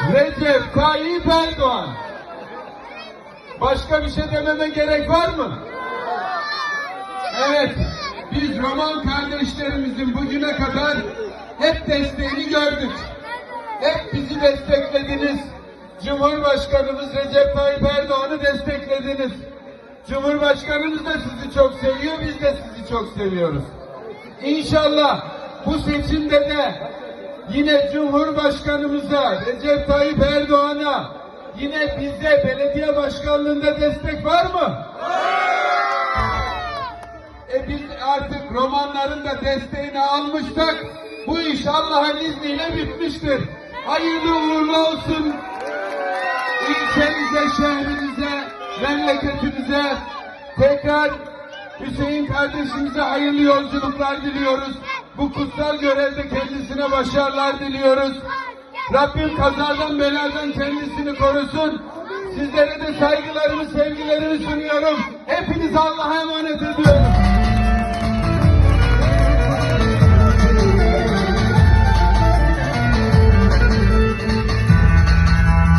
Recep Tayyip Erdoğan. Başka bir şey dememe gerek var mı? Evet, biz Roman kardeşlerimizin bugüne kadar hep desteğini gördük. Hep bizi desteklediniz. Cumhurbaşkanımız Recep Tayyip Erdoğan'ı desteklediniz. Cumhurbaşkanımız da sizi çok seviyor, biz de sizi çok seviyoruz. İnşallah bu seçimde de yine Cumhurbaşkanımıza Recep Tayyip Erdoğan'a yine bize belediye başkanlığında destek var mı? E biz artık romanların da desteğini almıştık. Bu iş Allah'ın izniyle bitmiştir. Hayırlı uğurlu olsun. İlçemize, şehrimize, memleketimize tekrar Hüseyin kardeşimize hayırlı yolculuklar diliyoruz. Bu kutsal görevde kendisine başarılar diliyoruz. Rabbim kazadan beladan kendisini korusun. Sizlere de saygılarımı, sevgilerimi sunuyorum. Hepinizi Allah'a emanet ediyorum.